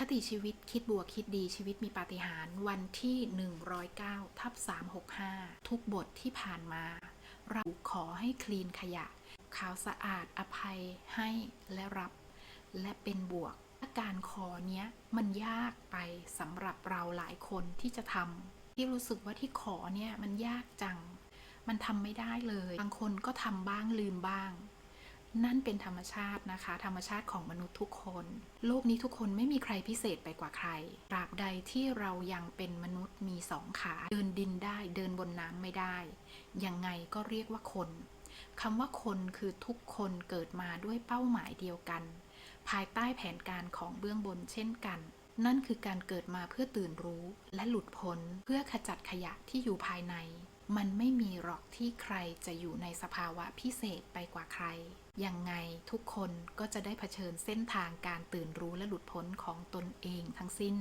คติชีวิตคิดบวกคิดดีชีวิตมีปาฏิหาริย์วันที่ 109ทับ365 ทุกบทที่ผ่านมา เราขอให้คลีนขยะ ขาวสะอาดอภัยให้และรับ และเป็นบวกอาการขอเนี้ยมันยากไปสำหรับเราหลายคนที่จะทำที่รู้สึกว่าที่ขอเนี่ยมันยากจัง มันทำไม่ได้เลย บางคนก็ทำบ้างลืมบ้าง นั่นเป็นธรรมชาตินะคะ ธรรมชาติของมนุษย์ทุกคน โลกนี้ทุกคนไม่มีใครพิเศษไปกว่าใครตราบใดที่เรายังเป็นมนุษย์มีสองขา เดินดินได้เดินบนน้ำไม่ได้ ยังไงก็เรียกว่าคนคำว่าคนคือทุกคนเกิดมาด้วยเป้าหมายเดียวกัน ภายใต้แผนการของเบื้องบนเช่นกัน นั่นคือการเกิดมาเพื่อตื่นรู้และหลุดพ้นเพื่อขจัดขยะที่อยู่ภายใน มันไม่มีหรอกที่ใครจะอยู่ในสภาวะพิเศษไปกว่าใคร ยังไงทุกคนก็จะได้เผชิญเส้นทางการตื่นรู้และหลุดพ้นของตนเองทั้งสิ้น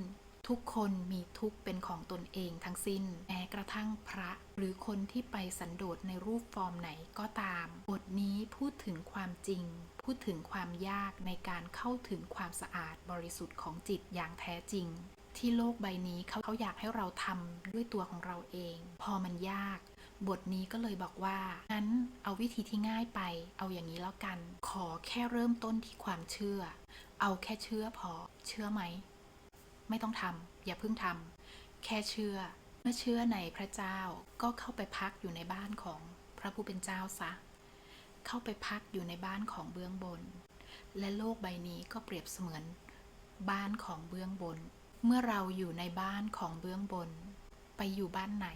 ทุกคนมีทุกเป็นของตนเองทั้งสิ้น แม้กระทั่งพระ หรือคนที่ไปสันโดษในรูปฟอร์มไหนก็ตาม บทนี้พูดถึงความจริง พูดถึงความยากในการเข้าถึงความสะอาดบริสุทธิ์ของจิตอย่างแท้จริง ที่โลกใบนี้เขาเขาอยากให้เราทำด้วยตัวของเราเอง พอมันยาก บทนี้ก็เลยบอกว่างั้นเอาวิธีที่ง่ายไป เอาอย่างนี้แล้วกัน ขอแค่เริ่มต้นที่ความเชื่อ เอาแค่เชื่อพอเชื่อไหม ไม่ต้องทำอย่าเพิ่งทำแค่เชื่อ เมื่อเชื่อในพระเจ้าก็เข้าไปพักอยู่ในบ้านของพระผู้เป็นเจ้าซะ เข้าไปพักอยู่ในบ้านของเบื้องบน และโลกใบนี้ก็เปรียบเสมือนบ้านของเบื้องบน เมื่อเราอยู่ในบ้านของเบื้องบน ไปอยู่บ้านไหน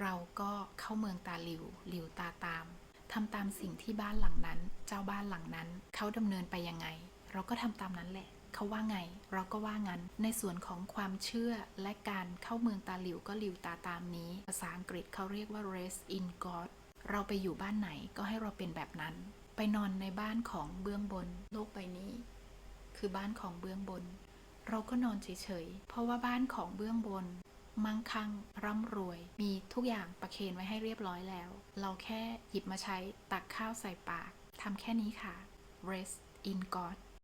เราก็เข้าเมืองตาหลิว หลิวตาตามทำตามสิ่งที่บ้านหลังนั้น เจ้าบ้านหลังนั้น เขาดำเนินไปยังไง เราก็ทำตามนั้นแหละ เขาว่าไง เราก็ว่างั้น ในส่วนของความเชื่อและการเข้าเมืองตาหลิวก็หลิวตาตามนี้ ภาษาอังกฤษเขาเรียกว่า rest in God เราไปอยู่บ้านไหนก็ให้เราเป็นแบบนั้น ไปนอนในบ้านของเบื้องบน โลกใบนี้ คือบ้านของเบื้องบน เราก็นอนเฉยๆ เพราะว่าบ้านของเบื้องบน มั่งคั่ง ร่ำรวย มีทุกอย่างประเคนไว้ให้เรียบร้อยแล้ว เราแค่หยิบมาใช้ตักข้าวใส่ปากทำแค่นี้ค่ะ rest in God